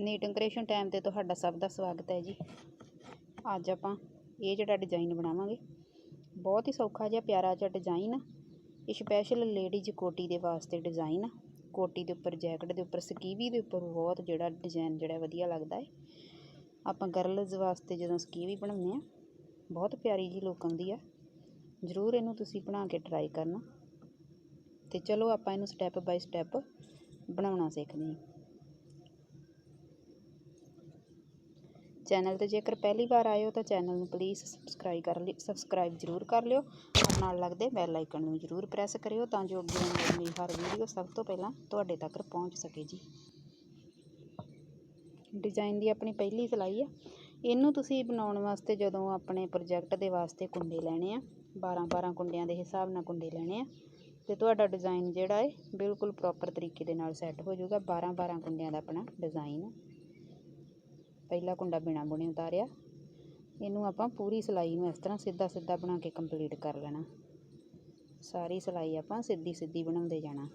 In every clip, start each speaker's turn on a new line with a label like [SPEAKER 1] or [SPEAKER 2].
[SPEAKER 1] Knitting creation time ਤੇ ਤੁਹਾਡਾ ਸਭ ਦਾ ਸਵਾਗਤ ਹੈ ਜੀ। ਅੱਜ ਆਪਾਂ ਇਹ ਜਿਹੜਾ ਡਿਜ਼ਾਈਨ ਬਣਾਵਾਂਗੇ, ਬਹੁਤ ਹੀ ਸੌਖਾ ਜਿਹਾ ਪਿਆਰਾ ਜਿਹਾ ਡਿਜ਼ਾਈਨ ਆ। ਇਹ ਸਪੈਸ਼ਲ ਲੇਡੀਜ਼ ਕੋਟੀ ਦੇ ਵਾਸਤੇ ਡਿਜ਼ਾਈਨ ਆ। ਕੋਟੀ ਦੇ ਉੱਪਰ ਜੈਕਟ ਦੇ ਉੱਪਰ, ਸਕੀਵੀ ਦੇ ਉੱਪਰ ਬਹੁਤ ਜਿਹੜਾ ਡਿਜ਼ਾਈਨ ਜਿਹੜਾ ਵਧੀਆ ਲੱਗਦਾ ਹੈ ਆਪਾਂ ਗਰਲਜ਼ ਵਾਸਤੇ ਜਦੋਂ ਸਕੀਵੀ ਬਣਾਉਂਦੇ ਆ, ਬਹੁਤ ਪਿਆਰੀ ਜੀ ਲੁੱਕ ਆਉਂਦੀ ਆ। ਜ਼ਰੂਰ ਇਹਨੂੰ ਤੁਸੀਂ ਬਣਾ ਕੇ ਟਰਾਈ ਕਰਨਾ। ਤੇ ਚਲੋ ਆਪਾਂ ਇਹਨੂੰ ਸਟੈਪ ਬਾਈ ਸਟੈਪ ਬਣਾਉਣਾ ਸਿੱਖਦੇ ਹਾਂ ਚੈਨਲ ਤੇ ਜੇਕਰ ਪਹਿਲੀ ਵਾਰ ਆਏ ਹੋ ਤਾਂ ਚੈਨਲ ਨੂੰ ਪਲੀਜ਼ ਸਬਸਕ੍ਰਾਈਬ ਕਰ ਲਿਓ ਸਬਸਕ੍ਰਾਈਬ ਜ਼ਰੂਰ ਕਰ ਲਿਓ ਔਰ ਨਾਲ ਲੱਗਦੇ ਬੈਲ ਆਈਕਨ ਨੂੰ ਜ਼ਰੂਰ ਪ੍ਰੈਸ ਕਰਿਓ ਤਾਂ ਜੋ ਅੱਗੇ ਆਉਣ ਵਾਲੀ ਹਰ ਵੀਡੀਓ ਸਭ ਤੋਂ ਪਹਿਲਾਂ ਤੁਹਾਡੇ ਤੱਕ ਪਹੁੰਚ ਸਕੇ ਜੀ। ਡਿਜ਼ਾਈਨ ਦੀ ਆਪਣੀ ਪਹਿਲੀ ਸਿਲਾਈ ਆ। ਇਹਨੂੰ ਤੁਸੀਂ ਬਣਾਉਣ ਵਾਸਤੇ ਜਦੋਂ ਆਪਣੇ ਪ੍ਰੋਜੈਕਟ ਦੇ ਵਾਸਤੇ ਕੁੰਡੇ ਲੈਣੇ ਆ 12 12 ਕੁੰਡਿਆਂ ਦੇ ਹਿਸਾਬ ਨਾਲ ਕੁੰਡੇ ਲੈਣੇ ਆ, ਤੇ ਤੁਹਾਡਾ ਡਿਜ਼ਾਈਨ ਜਿਹੜਾ ਹੈ ਬਿਲਕੁਲ ਪ੍ਰੋਪਰ ਤਰੀਕੇ ਦੇ ਨਾਲ ਸੈੱਟ ਹੋ ਜਾਊਗਾ 12 12 ਕੁੰਡਿਆਂ ਦਾ ਆਪਣਾ ਡਿਜ਼ਾਈਨ ਆ। ਪਹਿਲਾ ਕੁੰਡਾ ਬਿਨਾ ਬੁਣੇ ਉਤਾਰਿਆ। ਇਹਨੂੰ ਆਪਾਂ ਪੂਰੀ ਸਿਲਾਈ ਨੂੰ ਇਸ ਤਰ੍ਹਾਂ ਸਿੱਧਾ ਸਿੱਧਾ ਬਣਾ ਕੇ ਕੰਪਲੀਟ ਕਰ ਲੈਣਾ। ਸਾਰੀ ਸਿਲਾਈ ਆਪਾਂ ਸਿੱਧੀ ਸਿੱਧੀ ਬਣਾਉਂਦੇ ਜਾਣਾ।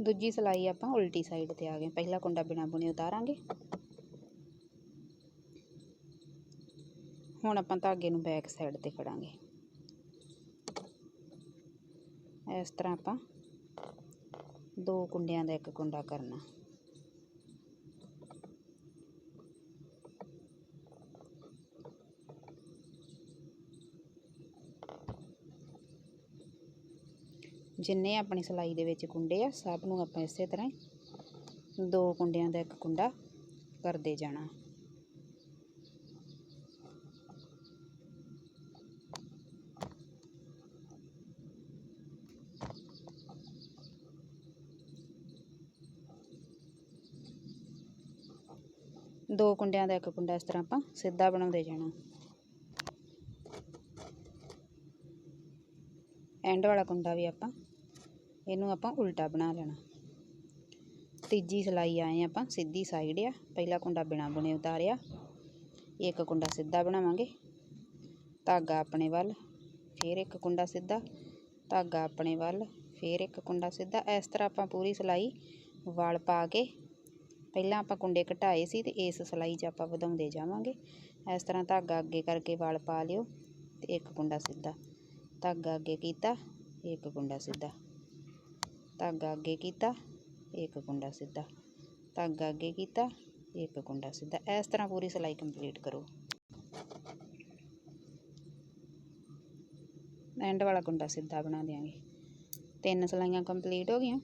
[SPEAKER 1] ਦੂਜੀ ਸਿਲਾਈ ਆਪਾਂ ਉਲਟੀ ਸਾਈਡ ਤੇ ਆ ਗਏ। ਪਹਿਲਾ ਕੁੰਡਾ ਬਿਨਾ ਬੁਣੇ ਉਤਾਰਾਂਗੇ। ਹੁਣ ਆਪਾਂ ਧਾਗੇ ਨੂੰ ਬੈਕ ਸਾਈਡ ਤੇ ਫੜਾਂਗੇ। ਇਸ ਤਰ੍ਹਾਂ ਆਪਾਂ ਦੋ ਕੁੰਡਿਆਂ ਦਾ ਇੱਕ ਕੁੰਡਾ ਕਰਨਾ। ਜਿੰਨੇ ਆਪਣੀ ਸਿਲਾਈ ਦੇ ਵਿੱਚ ਕੁੰਡੇ ਆ, ਸਭ ਨੂੰ ਆਪਾਂ ਇਸੇ ਤਰ੍ਹਾਂ ਹੀ ਦੋ ਕੁੰਡਿਆਂ ਦਾ ਇੱਕ ਕੁੰਡਾ ਕਰਦੇ ਜਾਣਾ। ਦੋ ਕੁੰਡਿਆਂ ਦਾ ਇੱਕ ਕੁੰਡਾ ਇਸ ਤਰ੍ਹਾਂ ਆਪਾਂ ਸਿੱਧਾ ਬਣਾਉਂਦੇ ਜਾਣਾ। ਐਂਡ ਵਾਲਾ ਕੁੰਡਾ ਵੀ ਆਪਾਂ, ਇਹਨੂੰ ਆਪਾਂ ਉਲਟਾ ਬਣਾ ਲੈਣਾ। ਤੀਜੀ ਸਿਲਾਈ ਆਏ ਆਪਾਂ, ਸਿੱਧੀ ਸਾਈਡ ਆ। ਪਹਿਲਾ ਕੁੰਡਾ ਬਿਨਾ ਬੁਣੇ ਉਤਾਰਿਆ। ਇੱਕ ਕੁੰਡਾ ਸਿੱਧਾ ਬਣਾਵਾਂਗੇ। ਧਾਗਾ ਆਪਣੇ ਵੱਲ, ਫਿਰ ਇੱਕ ਕੁੰਡਾ ਸਿੱਧਾ। ਧਾਗਾ ਆਪਣੇ ਵੱਲ, ਫਿਰ ਇੱਕ ਕੁੰਡਾ ਸਿੱਧਾ। ਇਸ ਤਰ੍ਹਾਂ ਆਪਾਂ ਪੂਰੀ ਸਿਲਾਈ ਵਲ ਪਾ ਕੇ ਪਹਿਲਾਂ ਆਪਾਂ ਕੁੰਡੇ ਘਟਾਏ ਸੀ ਤੇ ਇਸ ਸਿਲਾਈ 'ਚ ਆਪਾਂ ਵਧਾਉਂਦੇ ਜਾਵਾਂਗੇ। ਇਸ ਤਰ੍ਹਾਂ ਧਾਗਾ ਅੱਗੇ ਕਰਕੇ ਵਾਲ ਪਾ ਲਿਓ ਤੇ ਇੱਕ ਕੁੰਡਾ ਸਿੱਧਾ। ਧਾਗਾ ਅੱਗੇ ਕੀਤਾ, ਇੱਕ ਕੁੰਡਾ ਸਿੱਧਾ। ਧਾਗਾ ਅੱਗੇ ਕੀਤਾ, ਇੱਕ ਕੁੰਡਾ ਸਿੱਧਾ। ਧਾਗਾ ਅੱਗੇ ਕੀਤਾ, ਇੱਕ ਕੁੰਡਾ ਸਿੱਧਾ। ਇਸ ਤਰ੍ਹਾਂ ਪੂਰੀ ਸਿਲਾਈ ਕੰਪਲੀਟ ਕਰੋ। ਐਂਡ ਵਾਲਾ ਕੁੰਡਾ ਸਿੱਧਾ ਬਣਾ ਦਿਆਂਗੇ। ਤਿੰਨ ਸਿਲਾਈਆਂ ਕੰਪਲੀਟ ਹੋ ਗਈਆਂ।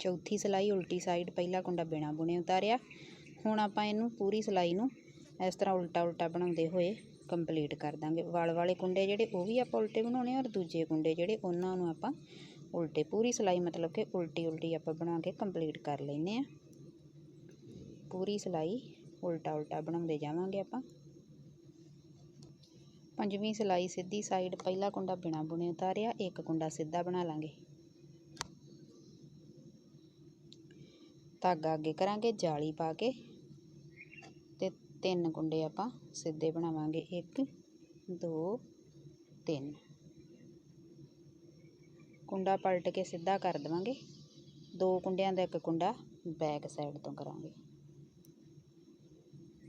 [SPEAKER 1] ਚੌਥੀ ਸਿਲਾਈ ਉਲਟੀ ਸਾਈਡ ਪਹਿਲਾ ਕੁੰਡਾ ਬਿਨਾ ਬੁਣੇ ਉਤਾਰਿਆ। ਹੁਣ ਆਪਾਂ ਇਹਨੂੰ ਪੂਰੀ ਸਿਲਾਈ ਨੂੰ ਇਸ ਤਰ੍ਹਾਂ ਉਲਟਾ ਉਲਟਾ ਬਣਾਉਂਦੇ ਹੋਏ ਕੰਪਲੀਟ ਕਰ ਦਾਂਗੇ। ਵਲ ਵਾਲੇ ਕੁੰਡੇ ਜਿਹੜੇ ਉਹ ਵੀ ਆਪਾਂ ਉਲਟੇ ਬਣਾਉਣੇ ਔਰ ਦੂਜੇ ਕੁੰਡੇ ਜਿਹੜੇ ਉਹਨਾਂ ਨੂੰ ਆਪਾਂ ਉਲਟੇ ਪੂਰੀ ਸਿਲਾਈ ਮਤਲਬ ਕਿ ਉਲਟੀ ਉਲਟੀ ਆਪਾਂ ਬਣਾ ਕੇ ਕੰਪਲੀਟ ਕਰ ਲੈਨੇ ਆ ਪੂਰੀ ਸਿਲਾਈ ਉਲਟਾ ਉਲਟਾ ਬਣਾਉਂਦੇ ਜਾਵਾਂਗੇ ਆਪਾਂ। ਪੰਜਵੀਂ ਸਿਲਾਈ ਸਿੱਧੀ ਸਾਈਡ ਪਹਿਲਾ ਕੁੰਡਾ ਬਿਨਾ ਬੁਣੇ ਉਤਾਰਿਆ, ਇੱਕ ਕੁੰਡਾ ਸਿੱਧਾ ਬਣਾ ਲਾਂਗੇ। ਧਾਗਾ ਅੱਗੇ ਕਰਾਂਗੇ, ਜਾਲੀ ਪਾ ਕੇ ਤੇ ਤਿੰਨ ਕੁੰਡੇ ਆਪਾਂ ਸਿੱਧੇ ਬਣਾਵਾਂਗੇ। 1 2 3 ਕੁੰਡਾ ਪਲਟ ਕੇ ਸਿੱਧਾ ਕਰ ਦੇਵਾਂਗੇ। ਦੋ ਕੁੰਡਿਆਂ ਦਾ ਇੱਕ ਕੁੰਡਾ ਬੈਕ ਸਾਈਡ ਤੋਂ ਕਰਾਂਗੇ।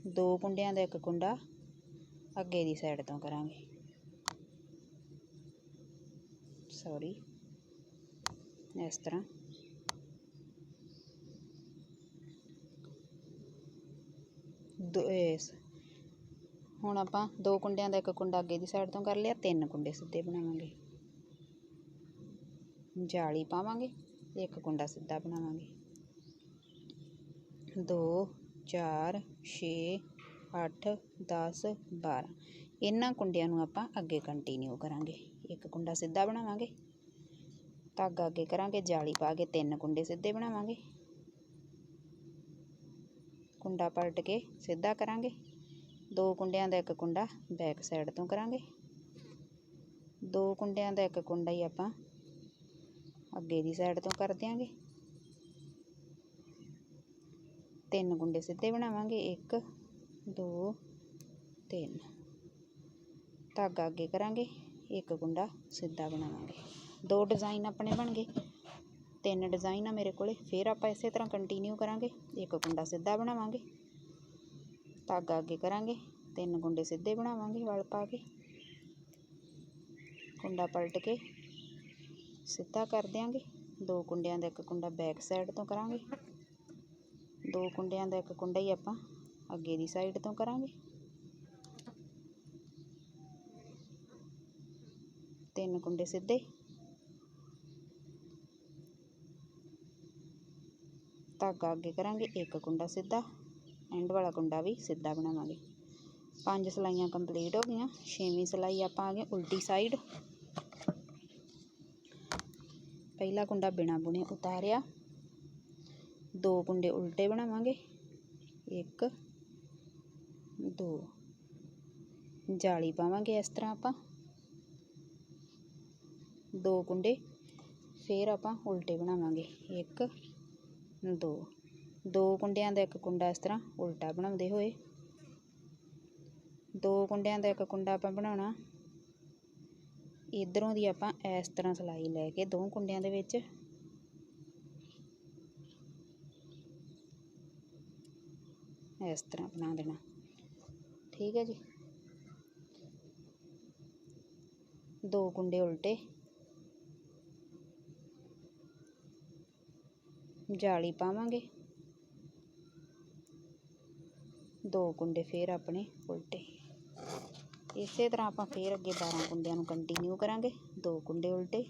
[SPEAKER 1] ਦੋ ਕੁੰਡਿਆਂ ਦਾ ਇੱਕ ਕੁੰਡਾ ਅੱਗੇ ਦੀ ਸਾਈਡ ਤੋਂ ਕਰਾਂਗੇ। ਸੌਰੀ ਇਸ ਤਰ੍ਹਾਂ। ਦੋ ਇਸ ਹੁਣ ਆਪਾਂ ਦੋ ਕੁੰਡਿਆਂ ਦਾ ਇੱਕ ਕੁੰਡਾ ਅੱਗੇ ਦੀ ਸਾਈਡ ਤੋਂ ਕਰ ਲਿਆ, ਤਿੰਨ ਕੁੰਡੇ ਸਿੱਧੇ ਬਣਾਵਾਂਗੇ। ਜਾਲੀ ਪਾਵਾਂਗੇ ਇੱਕ ਕੁੰਡਾ ਸਿੱਧਾ ਬਣਾਵਾਂਗੇ। 2 4 6 8 10 12 ਇਹਨਾਂ ਕੁੰਡਿਆਂ ਨੂੰ ਆਪਾਂ ਅੱਗੇ ਕੰਟੀਨਿਊ ਕਰਾਂਗੇ। ਇੱਕ ਕੁੰਡਾ ਸਿੱਧਾ ਬਣਾਵਾਂਗੇ। ਧਾਗਾ ਅੱਗੇ ਕਰਾਂਗੇ, ਜਾਲੀ ਪਾ ਕੇ ਤਿੰਨ ਕੁੰਡੇ ਸਿੱਧੇ ਬਣਾਵਾਂਗੇ। ਕੁੰਡਾ ਪਲਟ ਕੇ ਸਿੱਧਾ ਕਰਾਂਗੇ। ਦੋ ਕੁੰਡਿਆਂ ਦਾ ਇੱਕ ਕੁੰਡਾ ਬੈਕ ਸਾਈਡ ਤੋਂ ਕਰਾਂਗੇ। ਦੋ ਕੁੰਡਿਆਂ ਦਾ ਇੱਕ ਕੁੰਡਾ ਹੀ ਆਪਾਂ ਅੱਗੇ ਦੀ ਸਾਈਡ ਤੋਂ ਕਰ ਦਿਆਂਗੇ। ਤਿੰਨ ਕੁੰਡੇ ਸਿੱਧੇ ਬਣਾਵਾਂਗੇ। 1 2 3 ਧਾਗਾ ਅੱਗੇ ਕਰਾਂਗੇ। ਇੱਕ ਕੁੰਡਾ ਸਿੱਧਾ ਬਣਾਵਾਂਗੇ। ਦੋ ਡਿਜ਼ਾਈਨ ਆਪਣੇ ਬਣ ਗਏ। ਤਿੰਨ ਡਿਜ਼ਾਈਨ ਆ ਮੇਰੇ ਕੋਲੇ, ਫਿਰ ਆਪਾਂ ਇਸੇ ਤਰ੍ਹਾਂ ਕੰਟੀਨਿਊ ਕਰਾਂਗੇ। ਇੱਕ ਕੁੰਡਾ ਸਿੱਧਾ ਬਣਾਵਾਂਗੇ, ਧਾਗਾ ਅੱਗੇ ਕਰਾਂਗੇ, ਤਿੰਨ ਕੁੰਡੇ ਸਿੱਧੇ ਬਣਾਵਾਂਗੇ ਵਲ ਪਾ ਕੇ। ਕੁੰਡਾ ਪਲਟ ਕੇ ਸਿੱਧਾ ਕਰ ਦਿਆਂਗੇ। ਦੋ ਕੁੰਡਿਆਂ ਦਾ ਇੱਕ ਕੁੰਡਾ ਬੈਕ ਸਾਈਡ ਤੋਂ ਕਰਾਂਗੇ। ਦੋ ਕੁੰਡਿਆਂ ਦਾ ਇੱਕ ਕੁੰਡਾ ਹੀ ਆਪਾਂ ਅੱਗੇ ਦੀ ਸਾਈਡ ਤੋਂ ਕਰਾਂਗੇ। ਤਿੰਨ ਕੁੰਡੇ ਸਿੱਧੇ ਧਾਗਾ ਅੱਗੇ ਕਰਾਂਗੇ, ਇੱਕ ਕੁੰਡਾ ਸਿੱਧਾ ਐਂਡ ਵਾਲਾ ਕੁੰਡਾ ਵੀ ਸਿੱਧਾ ਬਣਾਵਾਂਗੇ। ਪੰਜ ਸਲਾਈਆਂ ਕੰਪਲੀਟ ਹੋ ਗਈਆਂ, ਛੇਵੀਂ ਸਲਾਈ ਆਪਾਂ ਆ ਗਏ ਉਲਟੀ ਸਾਈਡ ਪਹਿਲਾ ਕੁੰਡਾ ਬਿਨਾ ਬੁਣੇ ਉਤਾਰਿਆ। ਦੋ ਕੁੰਡੇ ਉਲਟੇ ਬਣਾਵਾਂਗੇ, ਇੱਕ, ਦੋ। ਜਾਲੀ ਪਾਵਾਂਗੇ ਇਸ ਤਰ੍ਹਾਂ ਆਪਾਂ। ਦੋ ਕੁੰਡੇ ਫੇਰ ਆਪਾਂ ਉਲਟੇ ਬਣਾਵਾਂਗੇ, ਇੱਕ ਦੋ। ਦੋ ਕੁੰਡਿਆਂ ਦਾ ਇੱਕ ਕੁੰਡਾ ਇਸ ਤਰ੍ਹਾਂ ਉਲਟਾ ਬਣਾਉਂਦੇ ਹੋਏ। ਦੋ ਕੁੰਡਿਆਂ ਦਾ ਇੱਕ ਕੁੰਡਾ ਆਪਾਂ ਬਣਾਉਣਾ। ਇਧਰੋਂ ਦੀ ਆਪਾਂ ਇਸ ਤਰ੍ਹਾਂ ਸਲਾਈ ਲੈ ਕੇ ਦੋ ਕੁੰਡਿਆਂ ਦੇ ਵਿੱਚ। ਇਸ ਤਰ੍ਹਾਂ ਬਣਾ ਦੇਣਾ। ਠੀਕ ਹੈ ਜੀ। ਦੋ ਕੁੰਡੇ ਉਲਟੇ। ਜਾਲੀ ਪਾਵਾਂਗੇ। ਦੋ ਕੁੰਡੇ ਫੇਰ ਆਪਣੇ ਉਲਟੇ। ਇਸੇ ਤਰ੍ਹਾਂ ਆਪਾਂ ਫੇਰ ਅੱਗੇ 12 ਕੁੰਡਿਆਂ ਨੂੰ ਕੰਟੀਨਿਊ ਕਰਾਂਗੇ। ਦੋ ਕੁੰਡੇ ਉਲਟੇ।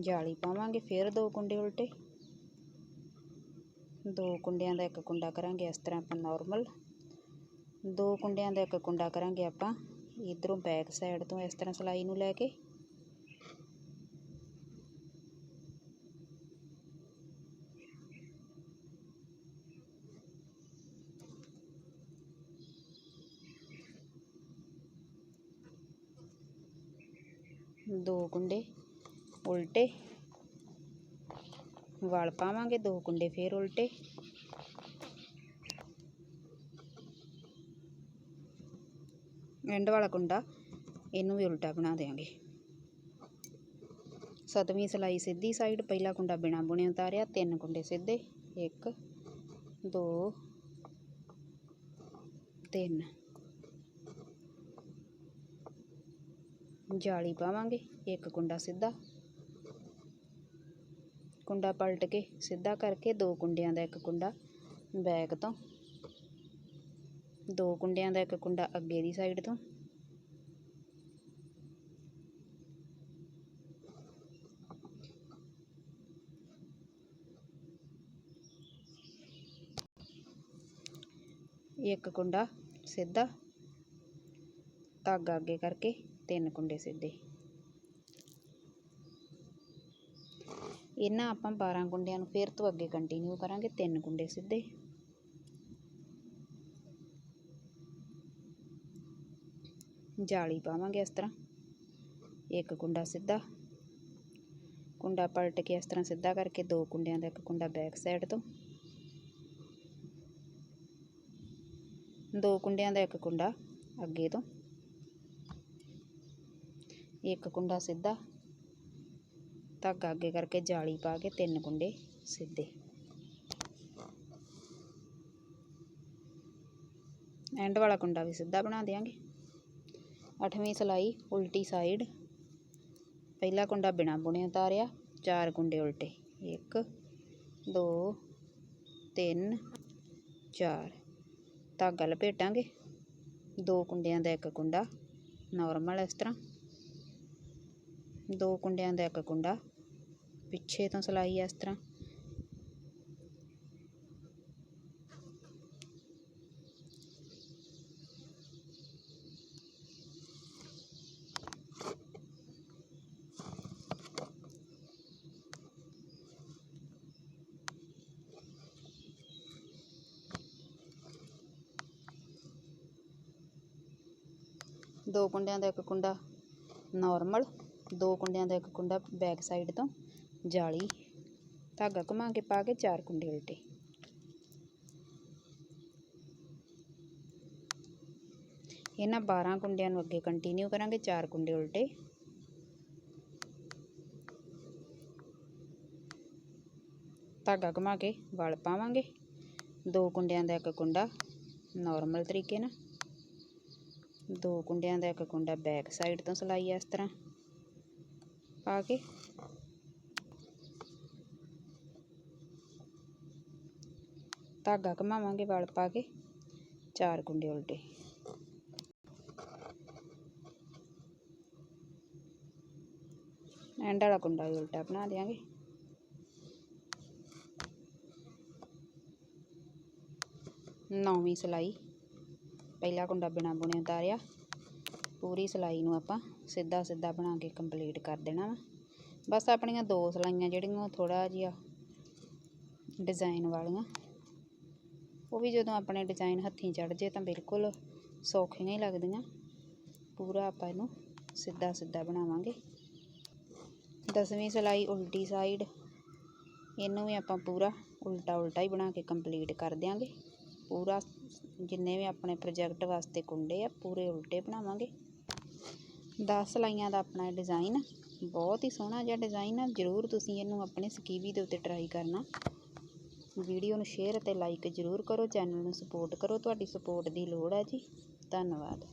[SPEAKER 1] ਜਾਲੀ ਪਾਵਾਂਗੇ ਫੇਰ ਦੋ ਕੁੰਡੇ ਉਲਟੇ। ਦੋ ਕੁੰਡਿਆਂ ਦਾ ਇੱਕ ਕੁੰਡਾ ਕਰਾਂਗੇ ਇਸ ਤਰ੍ਹਾਂ ਆਪਾਂ ਨਾਰਮਲ ਦੋ ਕੁੰਡਿਆਂ ਦਾ ਇੱਕ ਕੁੰਡਾ ਕਰਾਂਗੇ ਆਪਾਂ ਇਧਰੋਂ ਬੈਕ ਸਾਈਡ ਤੋਂ ਇਸ ਤਰ੍ਹਾਂ ਸਲਾਈ ਨੂੰ ਲੈ ਕੇ। ਦੋ ਕੁੰਡੇ ਉਲਟੇ। ਵਲ ਪਾਵਾਂਗੇ ਦੋ ਕੁੰਡੇ ਫੇਰ ਉਲਟੇ। ਐਂਡ ਵਾਲਾ ਕੁੰਡਾ ਇਹਨੂੰ ਵੀ ਉਲਟਾ ਬਣਾ ਦੇਵਾਂਗੇ ਸਤਵੀਂ ਸਲਾਈ ਸਿੱਧੀ ਸਾਈਡ ਪਹਿਲਾ ਕੁੰਡਾ ਬਿਨਾ ਬੁਣੇ ਉਤਾਰਿਆ, ਤਿੰਨ ਕੁੰਡੇ ਸਿੱਧੇ 1 2 3 ਜਾਲੀ ਪਾਵਾਂਗੇ, ਇੱਕ ਕੁੰਡਾ ਸਿੱਧਾ। ਕੁੰਡਾ ਪਲਟ ਕੇ ਸਿੱਧਾ ਕਰਕੇ ਦੋ ਕੁੰਡਿਆਂ ਦਾ ਇੱਕ ਕੁੰਡਾ ਬੈਕ ਤੋਂ। ਦੋ ਕੁੰਡਿਆਂ ਦਾ ਇੱਕ ਕੁੰਡਾ ਅੱਗੇ ਦੀ ਸਾਈਡ ਤੋਂ। ਇੱਕ ਕੁੰਡਾ ਸਿੱਧਾ। ਧਾਗਾ ਅੱਗੇ ਕਰਕੇ ਤਿੰਨ ਕੁੰਡੇ ਸਿੱਧੇ। ਇਹਨਾਂ ਆਪਾਂ 12 ਕੁੰਡਿਆਂ ਨੂੰ ਫੇਰ ਤੋਂ ਅੱਗੇ ਕੰਟੀਨਿਊ ਕਰਾਂਗੇ, ਤਿੰਨ ਕੁੰਡੇ ਸਿੱਧੇ। ਜਾਲੀ ਪਾਵਾਂਗੇ ਇਸ ਤਰ੍ਹਾਂ। ਇੱਕ ਕੁੰਡਾ ਸਿੱਧਾ। ਕੁੰਡਾ ਪਲਟ ਕੇ ਇਸ ਤਰ੍ਹਾਂ ਸਿੱਧਾ ਕਰਕੇ ਦੋ ਕੁੰਡਿਆਂ ਦਾ ਇੱਕ ਕੁੰਡਾ ਬੈਕ ਸਾਈਡ ਤੋਂ। ਦੋ ਕੁੰਡਿਆਂ ਦਾ ਇੱਕ ਕੁੰਡਾ ਅੱਗੇ ਤੋਂ। ਇੱਕ ਕੁੰਡਾ ਸਿੱਧਾ ਧਾਗਾ ਅੱਗੇ ਕਰਕੇ ਜਾਲੀ ਪਾ ਕੇ ਤਿੰਨ ਕੁੰਡੇ ਸਿੱਧੇ। ਐਂਡ ਵਾਲਾ ਕੁੰਡਾ ਵੀ ਸਿੱਧਾ ਬਣਾ ਦੇਵਾਂਗੇ ਅੱਠਵੀਂ ਸਲਾਈ ਉਲਟੀ ਸਾਈਡ ਪਹਿਲਾ ਕੁੰਡਾ ਬਿਨਾ ਬੁਣੇ ਉਤਾਰਿਆ, ਚਾਰ ਕੁੰਡੇ ਉਲਟੇ। 1 2 3 4 ਧਾਗਾ ਲਪੇਟਾਂਗੇ। ਦੋ ਕੁੰਡਿਆਂ ਦਾ ਇੱਕ ਕੁੰਡਾ ਨਾਰਮਲ ਇਸ ਤਰ੍ਹਾਂ। ਦੋ ਕੁੰਡਿਆਂ ਦਾ ਇੱਕ ਕੁੰਡਾ ਪਿੱਛੇ ਤੋਂ ਸਲਾਈ ਇਸ ਤਰ੍ਹਾਂ ਦੋ ਕੁੰਡਿਆਂ ਦਾ ਇੱਕ ਕੁੰਡਾ ਨਾਰਮਲ ਦੋ ਕੁੰਡਿਆਂ ਦਾ ਇੱਕ ਕੁੰਡਾ ਬੈਕ ਸਾਈਡ ਤੋਂ ਜਾਲੀ ਧਾਗਾ ਘੁਮਾ ਕੇ ਪਾ ਕੇ ਚਾਰ ਕੁੰਡੇ ਉਲਟੇ। ਇਹਨਾਂ 12 ਕੁੰਡਿਆਂ ਨੂੰ ਅੱਗੇ ਕੰਟੀਨਿਊ ਕਰਾਂਗੇ, ਚਾਰ ਕੁੰਡੇ ਉਲਟੇ। ਧਾਗਾ ਘੁਮਾ ਕੇ ਵਲ ਪਾਵਾਂਗੇ। ਦੋ ਕੁੰਡਿਆਂ ਦਾ ਇੱਕ ਕੁੰਡਾ ਨਾਰਮਲ ਤਰੀਕੇ ਨਾਲ। ਦੋ ਕੁੰਡਿਆਂ ਦਾ ਇੱਕ ਕੁੰਡਾ ਬੈਕ ਸਾਈਡ ਤੋਂ ਸਿਲਾਈ ਇਸ ਤਰ੍ਹਾਂ। ਪਾ ਕੇ। ਧਾਗਾ ਘੁਮਾਵਾਂਗੇ ਵਲ ਪਾ ਕੇ। ਚਾਰ ਕੁੰਡੇ ਉਲਟੇ। ਐਂਡ ਵਾਲਾ ਕੁੰਡਾ ਵੀ ਉਲਟਾ ਬਣਾ ਦਿਆਂਗੇ। ਨੌਵੀਂ ਸਿਲਾਈ। ਪਹਿਲਾ ਕੁੰਡਾ ਬਿਨਾ ਬੁਣੇ ਉਤਾਰਿਆ। ਪੂਰੀ ਸਿਲਾਈ ਨੂੰ ਆਪਾਂ ਸਿੱਧਾ ਸਿੱਧਾ ਬਣਾ ਕੇ ਕੰਪਲੀਟ ਕਰ ਦੇਣਾ ਵਾ। ਬਸ ਆਪਣੀਆਂ ਦੋ ਸਿਲਾਈਆਂ ਜਿਹੜੀਆਂ ਉਹ ਥੋੜਾ ਜਿਹਾ ਡਿਜ਼ਾਈਨ ਵਾਲੀਆਂ। ਉਹ ਵੀ ਜਦੋਂ ਆਪਣੇ ਡਿਜ਼ਾਈਨ ਹੱਥੀਂ ਚੜ ਜੇ ਤਾਂ ਬਿਲਕੁਲ ਸੌਖੀਆਂ ਹੀ ਲੱਗਦੀਆਂ। ਪੂਰਾ ਆਪਾਂ ਇਹਨੂੰ ਸਿੱਧਾ ਸਿੱਧਾ ਬਣਾਵਾਂਗੇ। ਦਸਵੀਂ ਸਿਲਾਈ ਉਲਟੀ ਸਾਈਡ ਇਹਨੂੰ ਵੀ ਆਪਾਂ ਪੂਰਾ ਉਲਟਾ ਉਲਟਾ ਹੀ ਬਣਾ ਕੇ ਕੰਪਲੀਟ ਕਰ ਦਿਆਂਗੇ। ਪੂਰਾ ਜਿੰਨੇ ਵੀ ਆਪਣੇ ਪ੍ਰੋਜੈਕਟ ਵਾਸਤੇ ਕੁੰਡੇ ਆ, ਪੂਰੇ ਉਲਟੇ ਬਣਾਵਾਂਗੇ। 10 ਸਿਲਾਈਆਂ ਦਾ ਆਪਣਾ ਡਿਜ਼ਾਈਨ ਬਹੁਤ ਹੀ ਸੋਹਣਾ ਜਿਹਾ ਡਿਜ਼ਾਈਨ ਆ। ਜ਼ਰੂਰ ਤੁਸੀਂ ਇਹਨੂੰ ਆਪਣੇ ਸਕੀਵੀ ਦੇ ਉੱਤੇ ਟਰਾਈ ਕਰਨਾ। ਵੀਡੀਓ ਨੂੰ ਸ਼ੇਅਰ ਅਤੇ ਲਾਈਕ ਜ਼ਰੂਰ ਕਰੋ। ਚੈਨਲ ਨੂੰ ਸਪੋਰਟ ਕਰੋ। ਤੁਹਾਡੀ ਸਪੋਰਟ ਦੀ ਲੋੜ ਹੈ ਜੀ। ਧੰਨਵਾਦ।